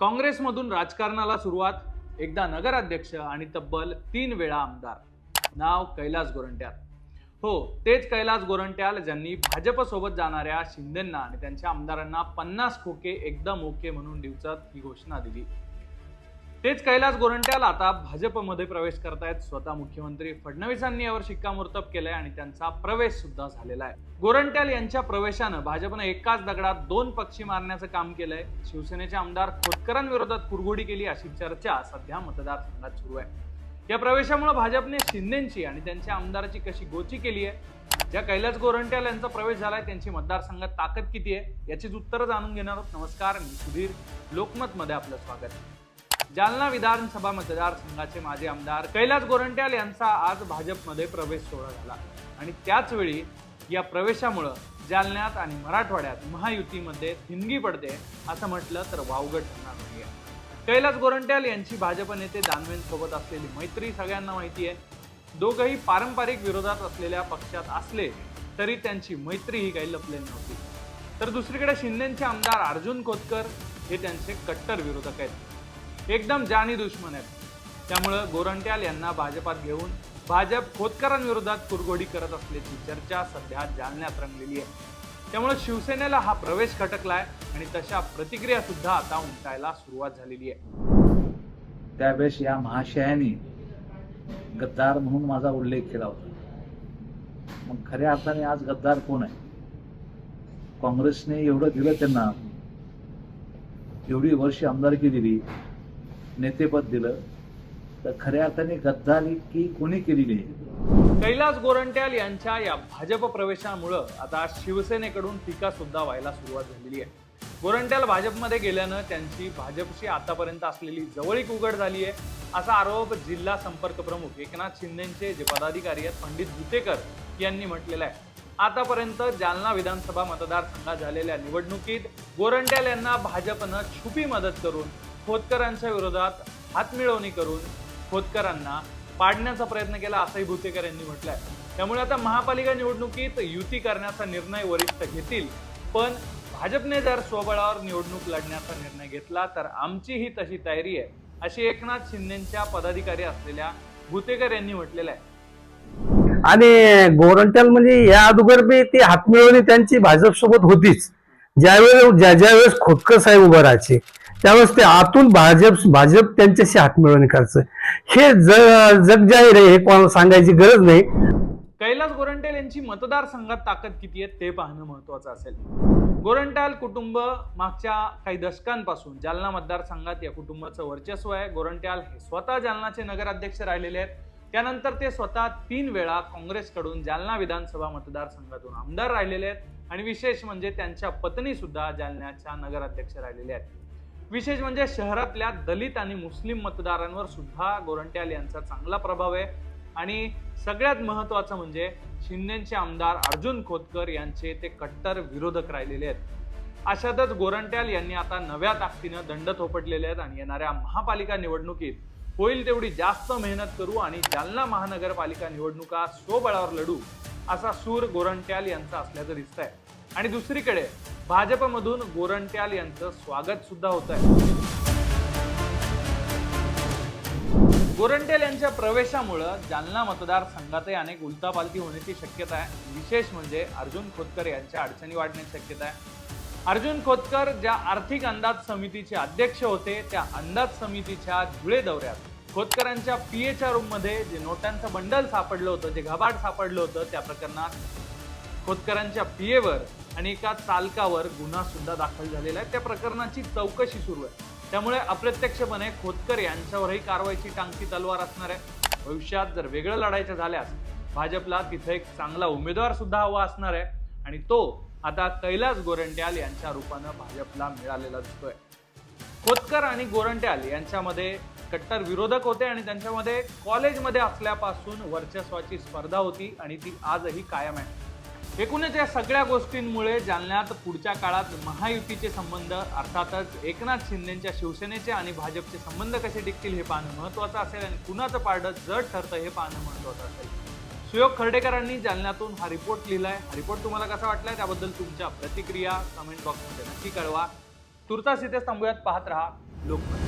काँग्रेसमधून राजकारणाला सुरुवात एकदा नगराध्यक्ष आणि तब्बल तीन वेळा आमदार. नाव कैलास गोरंट्याल. हो तेच कैलास गोरंट्याल ज्यांनी भाजपसोबत जाणाऱ्या शिंदेंना आणि त्यांच्या आमदारांना पन्नास खोके एकदम ओके म्हणून दिवसात ही घोषणा दिली. तेच कैलास गोरंट्याल आता भाजपमध्ये प्रवेश करतायत. स्वतः मुख्यमंत्री फडणवीसांनी यावर शिक्कामोर्तब केलंय आणि त्यांचा प्रवेश सुद्धा झालेला आहे. गोरंट्याल यांच्या प्रवेशानं भाजपनं एकाच दगडात दोन पक्षी मारण्याचं काम केलंय. शिवसेनेचे आमदार खोतकरांविरोधात कुरघोडी केली अशी चर्चा सध्या मतदारसंघात सुरू आहे. या प्रवेशामुळे भाजपने शिंदेची आणि त्यांच्या आमदाराची कशी गोची केली आहे? ज्या कैलास गोरंट्याल यांचा प्रवेश झालाय त्यांची मतदारसंघात ताकद किती आहे? याचीच उत्तरं जाणून घेणार आहोत. नमस्कार मी सुधीर लोकमतमध्ये आपलं स्वागत. आहे जालना विधानसभा मतदारसंघाचे माजी आमदार कैलास गोरंट्याल यांचा आज भाजपमध्ये प्रवेश सोहळा झाला. आणि त्याचवेळी या प्रवेशामुळं जालन्यात आणि मराठवाड्यात महायुतीमध्ये थिणगी पडते असं म्हटलं तर वावगं ठरणार नाही कैलास गोरंट्याल यांची भाजप नेते दानवेंसोबत असलेली मैत्री सगळ्यांना माहिती आहे दोघंही पारंपरिक विरोधात असलेल्या पक्षात असले तरी त्यांची मैत्री ही काही लपलेली नव्हती. तर दुसरीकडे शिंदेचे आमदार अर्जुन खोतकर हे त्यांचे कट्टर विरोधक आहेत. एकदम जानी दुश्मन आहेत. त्यामुळं गोरंट्याल यांना भाजपात घेऊन भाजप खोतकरांविरोधात कुरघोडी करत असल्याची चर्चा सध्या जालन्यात रंगलेली आहे. त्यामुळे शिवसेनेला हा प्रवेश खटकलाय आणि तशा प्रतिक्रिया सुद्धा आता उमटायला सुरुवात झालेली आहे. त्यावेळेस या महाशयाने गद्दार म्हणून माझा उल्लेख केला होता. मग खऱ्या अर्थाने आज गद्दार कोण आहे? काँग्रेसने एवढं दिलं त्यांना. एवढी वर्ष आमदारकी दिली. नेतेपद दिलं तर खऱ्या अर्थाने गद्दारी की कोणी केलेली आहे कैलास गोरंट्याल यांच्या या भाजप प्रवेशामुळं आता शिवसेनेकडून टीका सुद्धा व्हायला सुरुवात झालेली आहे. गोरंट्याल भाजपमध्ये गेल्यानं त्यांची भाजपशी आतापर्यंत असलेली जवळीक उघड झाली आहे. असा आरोप जिल्हा संपर्क प्रमुख एकनाथ शिंदेचे जे पदाधिकारी आहेत पंडित भुतेकर यांनी म्हटलेला आहे. आतापर्यंत जालना विधानसभा मतदारसंघात झालेल्या निवडणुकीत गोरंट्याल यांना भाजपनं छुपी मदत करून खोतकरांच्या विरोधात हातमिळवणी करून खोतकरांना पाडण्याचा प्रयत्न केला असंही भुतेकर यांनी म्हटलंय. त्यामुळे आता महापालिका निवडणुकीत युती करण्याचा निर्णय वरिष्ठ घेतील पण भाजपने जर स्वबळावर निवडणूक लढण्याचा निर्णय घेतला तर आमचीही तशी तयारी आहे अशी एकनाथ शिंदेच्या पदाधिकारी असलेल्या भुतेकर यांनी म्हटलेलं आहे. आणि गोरंट्याल म्हणजे या अगोदर बी ती हातमिळवणी त्यांची भाजप सोबत होतीच. ज्यावेळेस ज्या ज्यावेळेस खोतकर साहेब उभं राहायचे त्यावेळेस ते आतून भाजप भाजप त्यांच्याशी हातमिळवणी करायचं. हे जग जग जाहीर आहे हे कोणाला सांगायची गरज नाही. कैलास गोरंट्याल यांची मतदारसंघात ताकद किती आहे ते पाहणं महत्वाचं असेल. गोरंट्याल कुटुंब मागच्या काही दशकांपासून जालना मतदारसंघात या कुटुंबाचं वर्चस्व आहे. गोरंट्याल हे स्वतः जालनाचे नगराध्यक्ष राहिलेले आहेत. त्यानंतर ते स्वतः तीन वेळा काँग्रेसकडून जालना विधानसभा मतदारसंघातून आमदार राहिलेले आहेत. आणि विशेष म्हणजे त्यांच्या पत्नी सुद्धा जालन्याच्या नगराध्यक्ष राहिलेल्या आहेत. विशेष म्हणजे शहरातल्या दलित आणि मुस्लिम मतदारांवर सुद्धा गोरंट्याल यांचा चांगला प्रभाव आहे. आणि सगळ्यात महत्वाचं म्हणजे शिंदेचे आमदार अर्जुन खोतकर यांचे ते कट्टर विरोधक राहिलेले आहेत. अशातच गोरंट्याल यांनी आता नव्या ताकदीनं दंड थोपटलेले आहेत आणि येणाऱ्या महापालिका निवडणुकीत होईल तेवढी जास्त मेहनत करू आणि जालना महानगरपालिका निवडणुका स्वबळावर लढू असा सूर गोरंट्याल यांचा असल्याचं दिसत आहे आणि दुसरीकडे भाजपमधून गोरंट्याल यांचं स्वागत सुद्धा होत आहे. गोरंट्याल यांच्या प्रवेशामुळं जालना मतदारसंघातही अनेक उलतापालती होण्याची शक्यता आहे. विशेष म्हणजे अर्जुन खोतकर यांच्या अडचणी वाढण्याची शक्यता आहे. अर्जुन खोतकर ज्या आर्थिक अंदाज समितीचे अध्यक्ष होते त्या अंदाज समितीच्या धुळे दौऱ्यात खोतकरांच्या पीएच्या रूममध्ये जे नोटांचं बंडल सापडलं होतं जे घबाड सापडलं होतं त्या प्रकरणात खोतकरांच्या पीएवर आणि एका चालकावर गुन्हा सुद्धा दाखल झालेला आहे. त्या प्रकरणाची चौकशी सुरू आहे. त्यामुळे अप्रत्यक्षपणे खोतकर यांच्यावरही कारवाईची टांगती तलवार असणार आहे. भविष्यात जर वेगळं लढायचं झाल्यास भाजपला तिथे एक चांगला उमेदवार सुद्धा हवा असणार आहे. आणि तो आता कैलास गोरंट्याल यांच्या रूपानं भाजपला मिळालेला दिसतोय. खोतकर आणि गोरंट्याल यांच्यामध्ये कट्टर विरोधक होते आणि त्यांच्यामध्ये कॉलेजमध्ये असल्यापासून वर्चस्वाची स्पर्धा होती आणि ती आजही कायम आहे. एकूणच या सगळ्या गोष्टींमुळे जालन्यात पुढच्या काळात महायुतीचे संबंध अर्थातच एकनाथ शिंदेच्या शिवसेनेचे आणि भाजपचे संबंध कसे टिकतील हे पाहणं महत्वाचं असेल आणि कुणाचं पारडं जड ठरतं हे पाहणं महत्वाचं असेल. सुयोग खर्डेकरांनी जालन्यातून हा रिपोर्ट लिहिलाय. हा रिपोर्ट तुम्हाला कसा वाटलाय? त्याबद्दल तुमच्या प्रतिक्रिया कमेंट बॉक्समध्ये नक्की कळवा. तुर्तास इथेच थांबूयात. पाहत राहा लोकमत.